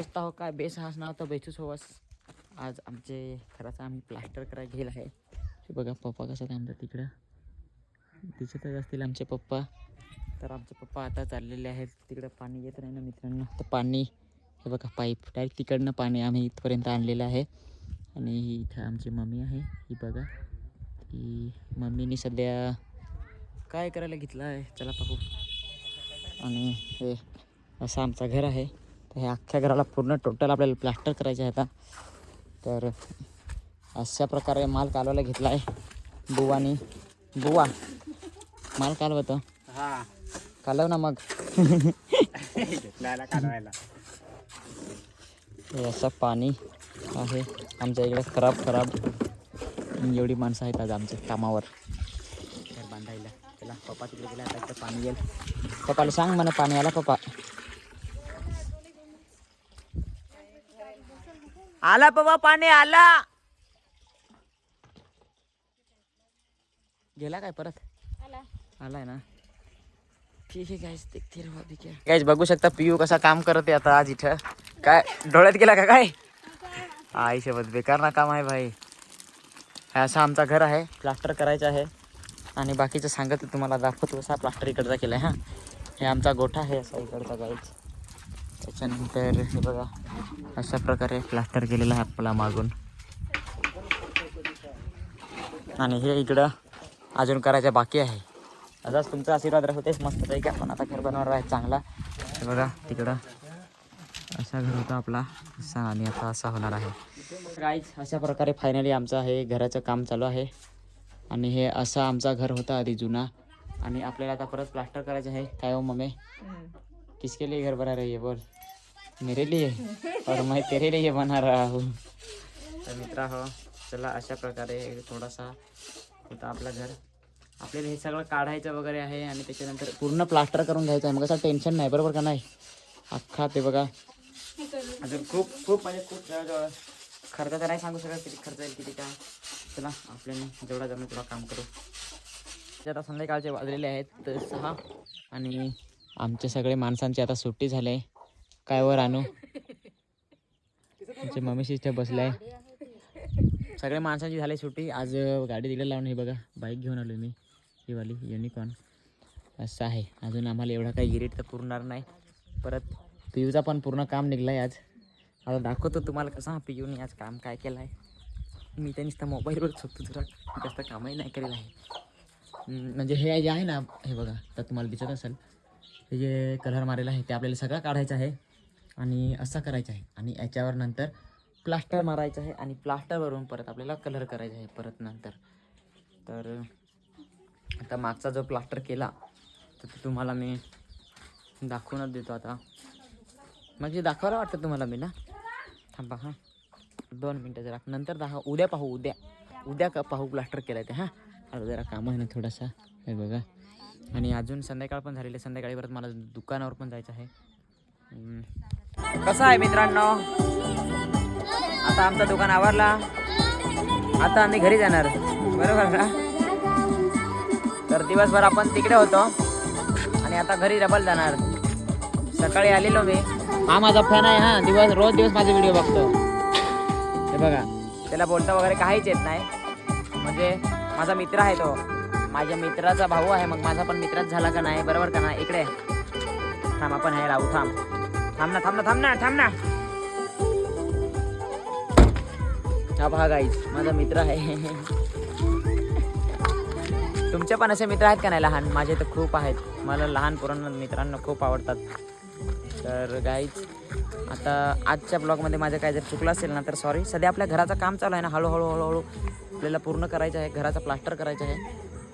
दोस्ता हो काय बेस हाच नाव तर बेचूस होवास आज आमचे खरंच आम्ही प्लास्टर करा गेला आहे. हे बघा पप्पा कसं काय आमच्या तिकडं. दिसतच असतील आमचे पप्पा. तर आमचे पप्पा आता चाललेले आहेत. तिकडं पाणी येत नाही ना मित्रांनो. तर पाणी हे बघा पाईप. डायरेक्ट तिकडनं पाणी आम्ही इथपर्यंत आणलेलं आहे. आणि ही इथं आमची मम्मी आहे. ही बघा. ती मम्मीने सध्या काय करायला घेतलं आहे? चला पाहू. आणि हे असं आमचं घर आहे. तर हे अख्ख्या घराला पूर्ण टोटल आपल्याला प्लास्टर करायचं आहे आता तर अशा प्रकारे माल कालवायला घेतला आहे बुवानी. बुवा माल कालवतं. हा. कालव ना मग. काढवायला हे असं पाणी आहे. आमच्या इकडे खराब खराब एवढी माणसं आहेत आज आमच्या कामावर. बांधायला. त्याला पप्पा तिकडे गेला आता पाणी येईल. पप्पाला सांग मला पाणी आला पप्पा. आला पप्पा पाणी आला. गेला काय परत? आलाय ना. ठीक आहे गाईज देखते रहा अभी क्या. बघू शकता पियू कसा काम करत आहे आता आज इथं. काय डोळ्यात गेला का काय? आई सोबत बेकार ना काम आहे भाई. हे असं आमचा घर आहे. प्लास्टर करायचं आहे. आणि बाकीचं सांगत तुम्हाला दाखवतो कसा प्लास्टर इकडचा केला आहे हां. हे आमचा गोठा आहे असा इकडचा गाईज त्याच्यानंतर हे बघा. अशा प्रकारे प्लास्टर केलेलं आहे आपला मागून. आणि हे इकडं अजून करायचं बाकी आहे. असाच तुमचा आशीर्वाद राहतेच मस्त पैकी आपण आता घर बनवणार आहे चांगला. बघा तिकडं असा घर होता आपला असा आणि आता असा होणार आहे. काहीच अशा प्रकारे फायनली आमचं हे घराचं काम चालू आहे. आणि हे असा आमचा घर होता आधी जुना. आणि आपल्याला आता परत प्लास्टर करायचं आहे. काय हो मम्मी? किसके लिए घर बना रही है बोल. मेरे लिए और मैं तेरे लिए बना रहा हूँ. तर मित्रा हो चला अशा प्रकारे थोडासा होता आपलं घर. आपल्याला हे सगळं काढायचं वगैरे आहे आणि त्याच्यानंतर पूर्ण प्लास्टर करून घ्यायचं आहे. मग असं टेन्शन नाही बरोबर का नाही? अख्खा ते बघा. अजून खूप खूप म्हणजे खूप जवळजवळ खर्च तर नाही सांगू शकत किती खर्च येईल किती काय. चला आपल्याला जेवढा जमेल तेवढा काम करू. ते आता संध्याकाळचे वाजलेले आहेत तर सहा. आणि आमचे सगळे माणसांची आता सुट्टी झाले काय वर आणू? आमचे मम्मी इथे बसलाय. आहे माणसांची झाली सुट्टी. आज गाडी तिकडे लावून हे बघा बाईक घेऊन आलो मी. ही वाली युनिकॉर्न असं आहे. अजून आम्हाला एवढा काही इरेट तर पुरणार नाही. परत पियूचा पण पूर्ण काम निघलं आहे आज. आता दाखवतो तुम्हाला कसं हा पियूने आज काम काय केलं आहे मी त्या नुसतं मोबाईलवर झोपतो जरा. जास्त कामही नाही केलेलं आहे. म्हणजे हे जे आहे ना हे बघा तर तुम्हाला दिसत असेल. हे जे कलर मारेला आहे ते आपल्याला सगळं काढायचं आहे. आणि असं करायचं आहे. आणि याच्यावर नंतर प्लास्टर मारायचं आहे आणि प्लास्टरवरून परत आपल्याला कलर करायचा आहे परत नंतर. तर आता मागचा जो प्लास्टर केला तर तुम्हाला मी दाखवूनच देतो आता. म्हणजे दाखवायला वाटतं तुम्हाला मी ना? थांबा हां. दोन मिनटं जरा. नंतर दाखवा. उद्या पाहू उद्या. उद्या का पाहू प्लास्टर केलं ते हां. आता जरा काम आहे ना थोडासा. हे बघा. आणि अजून संध्याकाळ पण झालेली आहे. संध्याकाळी परत मला दुकानावर पण जायचं आहे. कसं आहे मित्रांनो? आता आमचं दुकान आवरला. आता आम्ही घरी जाणार. बरोबर का? तर दिवसभर आपण तिकडे होतो. आणि आता घरी डबल जाणार. सकाळी आलेलो मी. हा माझा फॅन आहे हा. दिवस रोज दिवस माझे व्हिडिओ बघतो. हे बघा. त्याला बोलता वगैरे काहीच येत नाही. म्हणजे माझा मित्र आहे तो. माझ्या मित्राचा भाऊ आहे मग माझा पण मित्रच झाला का नाही? बरोबर का नाही? इकडे. थांब आपण हे राहू थांब. थांब ना थांब ना थांब ना थांब ना. हा पहा गाईज माझा मित्र आहे. तुमचे पण असे मित्र आहेत का नाही लहान? माझे तर खूप आहेत. मला लहान पोरांना मित्रांना खूप आवडतात. तर गाईज आता आजच्या ब्लॉगमध्ये माझं काय जर चुकलं असेल ना तर सॉरी सध्या आपल्या घराचं काम चालू आहे ना हळूहळू हळूहळू आपल्याला पूर्ण करायचं आहे. घराचं प्लास्टर करायचं आहे.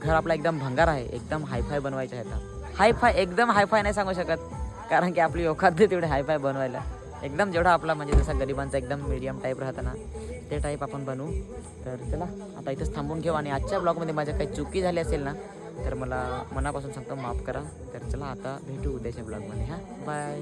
घर आपला एकदम भंगार आहे. एकदम हायफाय बनवायचं आहे आता. हायफाय एकदम हायफाय नाही सांगू शकत. कारण की आपली औकात नाही तेवढे हायफाय बनवायला. एकदम जेवढा आपला म्हणजे जसा गरिबांचा एकदम मीडियम टाईप राहतं ना ते टाईप आपण बनवू. तर चला आता इथंच थांबून घेऊ आणि आजच्या ब्लॉगमध्ये माझ्या काही चुकी झाली असेल ना तर मला मनापासून सांगतो माफ करा. तर चला आता भेटू उद्याच्या ब्लॉगमध्ये हां. बाय